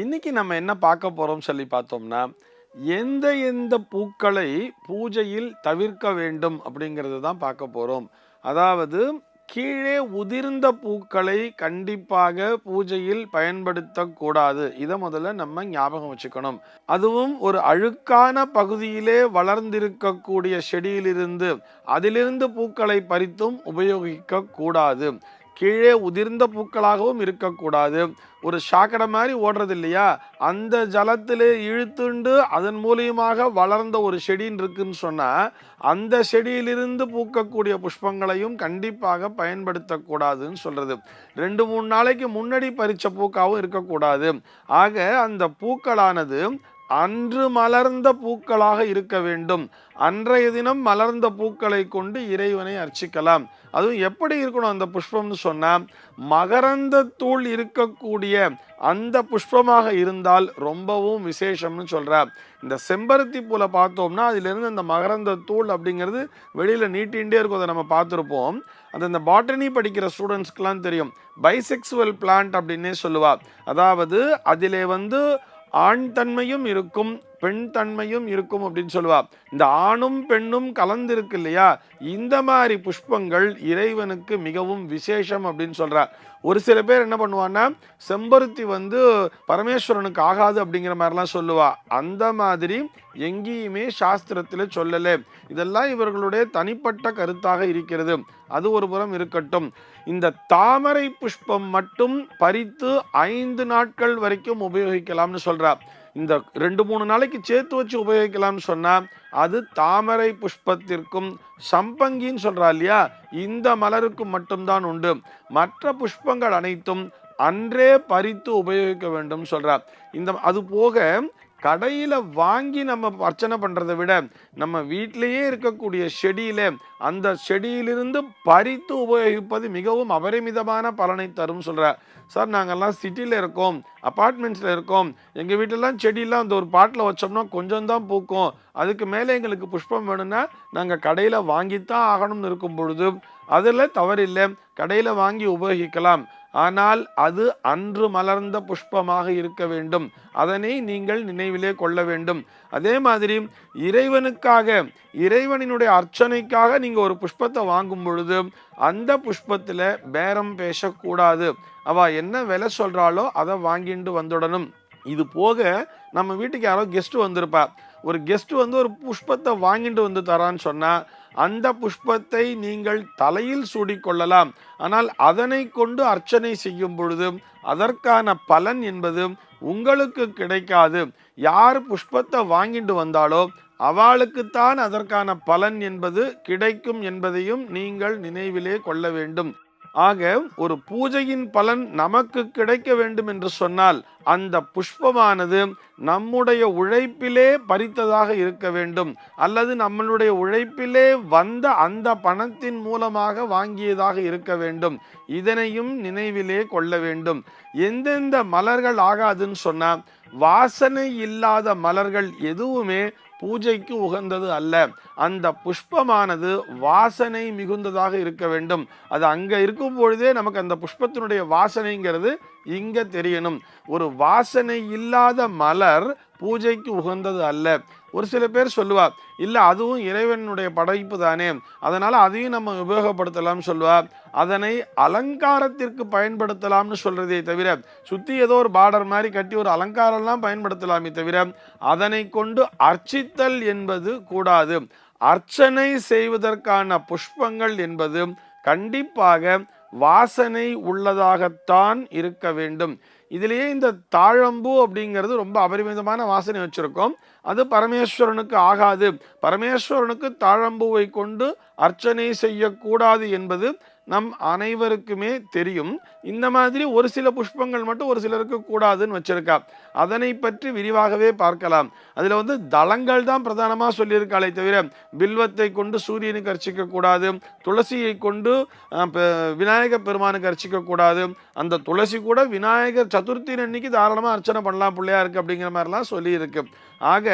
இன்னைக்கு நம்ம என்ன பார்க்க போகிறோம் சொல்லி பார்த்தோம்னா எந்த எந்த பூக்களை பூஜையில் தவிர்க்க வேண்டும் அப்படிங்கிறது தான் பார்க்க போகிறோம் அதாவது கீழே உதிர்ந்த பூக்களை கண்டிப்பாக பூஜையில் பயன்படுத்தக்கூடாது. இதை முதல்ல நம்ம ஞாபகம் வச்சுக்கணும். அதுவும் ஒரு அழுக்கான பகுதியிலே வளர்ந்திருக்கக்கூடிய செடியிலிருந்து அதிலிருந்து பூக்களை பறித்தும் உபயோகிக்க கூடாது கீழே உதிர்ந்த பூக்களாகவும் இருக்கக்கூடாது. ஒரு சாக்கடை மாதிரி ஓடுறது இல்லையா அந்த ஜலத்திலே இழுத்துண்டு அதன் மூலியமாக வளர்ந்த ஒரு செடின்னு இருக்குன்னு சொன்னால் அந்த செடியிலிருந்து பூக்கக்கூடிய புஷ்பங்களையும் கண்டிப்பாக பயன்படுத்தக்கூடாதுன்னு சொல்கிறது ரெண்டு மூணு நாளைக்கு முன்னாடி பறிச்ச பூக்காகவும் இருக்கக்கூடாது. ஆக அந்த பூக்களானது அன்று மலர்ந்த பூக்களாக இருக்க வேண்டும். அன்றைய தினம் மலர்ந்த பூக்களை கொண்டு இறைவனை அர்ச்சிக்கலாம். அதுவும் எப்படி இருக்கணும் அந்த புஷ்பம்னு சொன்னால் மகரந்த தூள் இருக்கக்கூடிய அந்த புஷ்பமாக இருந்தால் ரொம்பவும் விசேஷம்னு சொல்கிறார் இந்த செம்பருத்தி பூலை பார்த்தோம்னா அதிலிருந்து அந்த மகரந்த தூள் அப்படிங்கிறது வெளியில் நீட்டின்ண்டே இருக்கும். அதை நம்ம பார்த்துருப்போம். அது இந்த பாட்டனி படிக்கிற ஸ்டூடெண்ட்ஸ்க்குலாம் தெரியும். பைசெக்சுவல் பிளான்ட் அப்படின்னே சொல்லுவாள் அதாவது அதிலே வந்து ஆண் தன்மையும் இருக்கும் பெண் தன்மையும் இருக்கும் அப்படின்னு சொல்லுவா. இந்த ஆணும் பெண்ணும் கலந்திருக்கு இல்லையா? இந்த மாதிரி புஷ்பங்கள் இறைவனுக்கு மிகவும் விசேஷம் அப்படின்னு சொல்றா. ஒரு சில பேர் என்ன பண்ணுவான்னா செம்பருத்தி வந்து பரமேஸ்வரனுக்கு ஆகாது அப்படிங்கிற மாதிரிலாம் சொல்லுவா. அந்த மாதிரி எங்கேயுமே சாஸ்திரத்தில் சொல்லலை. இதெல்லாம் இவர்களுடைய தனிப்பட்ட கருத்தாக இருக்கிறது. அது ஒரு புறம் இருக்கட்டும். இந்த தாமரை புஷ்பம் மட்டும் பறித்து ஐந்து நாட்கள் வரைக்கும் உபயோகிக்கலாம்னு சொல்கிறா இந்த ரெண்டு மூணு நாளைக்கு சேர்த்து வச்சு உபயோகிக்கலாம்னு சொன்னால் அது தாமரை புஷ்பத்திற்கும் சம்பங்கின்னு சொல்கிறா இல்லையா? இந்த மலருக்கும் மட்டும்தான் உண்டு. மற்ற புஷ்பங்கள் அனைத்தும் அன்றே பறித்து உபயோகிக்க வேண்டும் சொல்கிறார் இந்த அது போக கடையில் வாங்கி நம்ம அர்ச்சனை பண்ணுறதை விட நம்ம வீட்டிலேயே இருக்கக்கூடிய செடியில் அந்த செடியிலிருந்து பறித்து உபயோகிப்பது மிகவும் அபரிமிதமான பலனை தரும் சொல்கிறார் சார் நாங்கெல்லாம் சிட்டியில் இருக்கோம் அப்பார்ட்மெண்ட்ஸில் இருக்கோம். எங்கள் வீட்டிலலாம் செடியெல்லாம் அந்த ஒரு பாட்டில் வச்சோம்னா கொஞ்சம் தான் பூக்கும். அதுக்கு மேலே எங்களுக்கு புஷ்பம் வேணும்னா நாங்கள் கடையில் வாங்கித்தான் ஆகணும்னு இருக்கும் பொழுது அதில் தவறில்லை. கடையில் வாங்கி உபயோகிக்கலாம். ஆனால் அது அன்று மலர்ந்த புஷ்பமாக இருக்க வேண்டும். அதனை நீங்கள் நினைவிலே கொள்ள வேண்டும். அதே மாதிரி இறைவனுக்காக இறைவனினுடைய அர்ச்சனைக்காக நீங்கள் ஒரு புஷ்பத்தை வாங்கும் பொழுது அந்த புஷ்பத்தில் பேரம் பேசக்கூடாது. அவ என்ன விலை சொல்கிறாளோ அதை வாங்கிட்டு வந்துடணும் இது போக நம்ம வீட்டுக்கு யாரோ கெஸ்ட் வந்திருப்பா. ஒரு கெஸ்ட் வந்து ஒரு புஷ்பத்தை வாங்கிட்டு வந்து தரான்னு சொன்னால் அந்த புஷ்பத்தை நீங்கள் தலையில் சூடிக்கொள்ளலாம். ஆனால் அதனை கொண்டு அர்ச்சனை செய்யும் பொழுது அதற்கான பலன் என்பது உங்களுக்கு கிடைக்காது. யார் புஷ்பத்தை வாங்கிட்டு வந்தாலோ அவளுக்குத்தான் அதற்கான பலன் என்பது கிடைக்கும் என்பதையும் நீங்கள் நினைவிலே கொள்ள வேண்டும். ஆக ஒரு பூஜையின் பலன் நமக்கு கிடைக்க வேண்டும் என்று சொன்னால் அந்த புஷ்பமானது நம்முடைய உழைப்பிலே பறித்ததாக இருக்க வேண்டும். அல்லது நம்மளுடைய உழைப்பிலே வந்த அந்த பணத்தின் மூலமாக வாங்கியதாக இருக்க வேண்டும். இதனையும் நினைவிலே கொள்ள வேண்டும். எந்தெந்த மலர்கள் ஆகாதுன்னு சொன்னால் வாசனை இல்லாத மலர்கள் எதுவுமே பூஜைக்கு உகந்தது அல்ல. அந்த புஷ்பமானது வாசனை மிகுந்ததாக இருக்க வேண்டும். அது அங்க இருக்கும் பொழுதே நமக்கு அந்த புஷ்பத்தினுடைய வாசனைங்கிறது இங்க தெரியணும். ஒரு வாசனை இல்லாத மலர் பூஜைக்கு உகந்தது அல்ல. ஒரு சில பேர் சொல்லுவா இல்லை அதுவும் இறைவனுடைய படைப்பு தானே. அதனால் அதையும் நம்ம உபயோகப்படுத்தலாம்னு சொல்லுவா. அதனை அலங்காரத்திற்கு பயன்படுத்தலாம்னு சொல்கிறதே தவிர சுற்றி ஏதோ ஒரு பார்டர் மாதிரி கட்டி ஒரு அலங்காரம்லாம் பயன்படுத்தலாமே தவிர அதனை கொண்டு அர்ச்சித்தல் என்பது கூடாது. அர்ச்சனை செய்வதற்கான புஷ்பங்கள் என்பது கண்டிப்பாக வாசனை உள்ளதாகத்தான் இருக்க வேண்டும். இதுலேயே இந்த தாழம்பூ அப்படிங்கிறது ரொம்ப அபரிமிதமான வாசனை வச்சிருக்கோம். அது பரமேஸ்வரனுக்கு ஆகாது. பரமேஸ்வரனுக்கு தாழம்பூவை கொண்டு அர்ச்சனை செய்யக்கூடாது என்பது நம் அனைவருக்குமே தெரியும். இந்த மாதிரி ஒரு சில புஷ்பங்கள் மட்டும் ஒரு சிலருக்கு கூடாதுன்னு வச்சுருக்கா. அதனை பற்றி விரிவாகவே பார்க்கலாம். அதில் வந்து தளங்கள் தான் பிரதானமாக சொல்லியிருக்காளே தவிர பில்வத்தை கொண்டு சூரியனுக்கு அர்ச்சிக்கக்கூடாது துளசியை கொண்டு அஹ், விநாயக பெருமானுக்கு அர்ச்சிக்கக்கூடாது அந்த துளசி கூட விநாயகர் சதுர்த்தி அன்னைக்கு தாராளமாக அர்ச்சனை பண்ணலாம் பிள்ளையாருக்கு அப்படிங்கிற மாதிரிலாம் சொல்லியிருக்கு. ஆக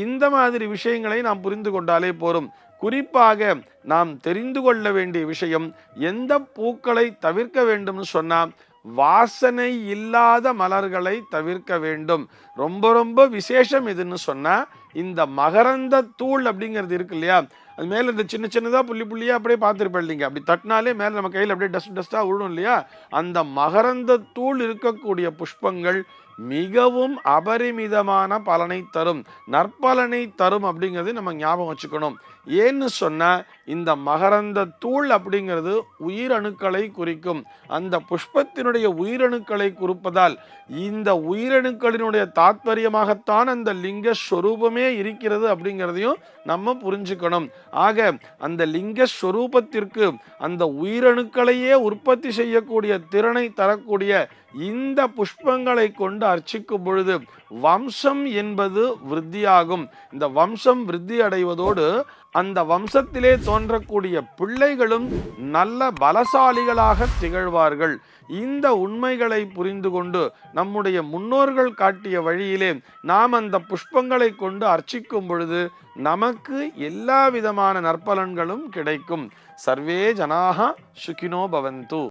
இந்த மாதிரி விஷயங்களை நாம் புரிந்து கொண்டாலே போரும். குறிப்பாக நாம் தெரிந்து கொள்ள வேண்டிய விஷயம் எந்த பூக்களை தவிர்க்க வேண்டும்னு சொன்னா வாசனை இல்லாத மலர்களை தவிர்க்க வேண்டும். ரொம்ப ரொம்ப விசேஷம் எதுன்னு சொன்னா இந்த மகரந்த தூள் அப்படிங்கிறது இருக்கு இல்லையா? அது மேலே இந்த சின்ன சின்னதாக புள்ளி புள்ளியாக அப்படியே பார்த்துருப்பேன் இல்லைங்க. அப்படி தட்டினாலே மேலே நம்ம கையில் அப்படியே டஸ்ட் டஸ்ட்டாக விழும் இல்லையா? அந்த மகரந்த தூள் இருக்கக்கூடிய புஷ்பங்கள் மிகவும் அபரிமிதமான பலனை தரும். நற்பலனை தரும் அப்படிங்கிறது நம்ம ஞாபகம் வச்சுக்கணும். ஏன்னு சொன்னால் இந்த மகரந்த தூள் அப்படிங்கிறது உயிரணுக்களை குறிக்கும். அந்த புஷ்பத்தினுடைய உயிரணுக்களை குறிப்பதால் இந்த உயிரணுக்களினுடைய தாத்பரியமாகத்தான் அந்த லிங்க ஸ்வரூபமே இருக்கிறது அப்படிங்கிறதையும் நம்ம புரிஞ்சுக்கணும். ஆக அந்த லிங்க ஸ்வரூபத்திற்கு அந்த உயிரணுக்களையே உற்பத்தி செய்யக்கூடிய திறனை தரக்கூடிய இந்த புஷ்பங்களை கொண்டு அர்ச்சிக்கும் பொழுது வம்சம் என்பது விருத்தியாகும். இந்த வம்சம் விருத்தி அடைவதோடு அந்த வம்சத்திலே தோன்றக்கூடிய பிள்ளைகளும் நல்ல பலசாலிகளாக திகழ்வார்கள். இந்த உண்மைகளை புரிந்து கொண்டு நம்முடைய முன்னோர்கள் காட்டிய வழியிலே நாம் அந்த புஷ்பங்களை கொண்டு அர்ச்சிக்கும் பொழுது நமக்கு எல்லா விதமான நற்பலன்களும் கிடைக்கும். சர்வே ஜனாக சுகினோ பவந்து.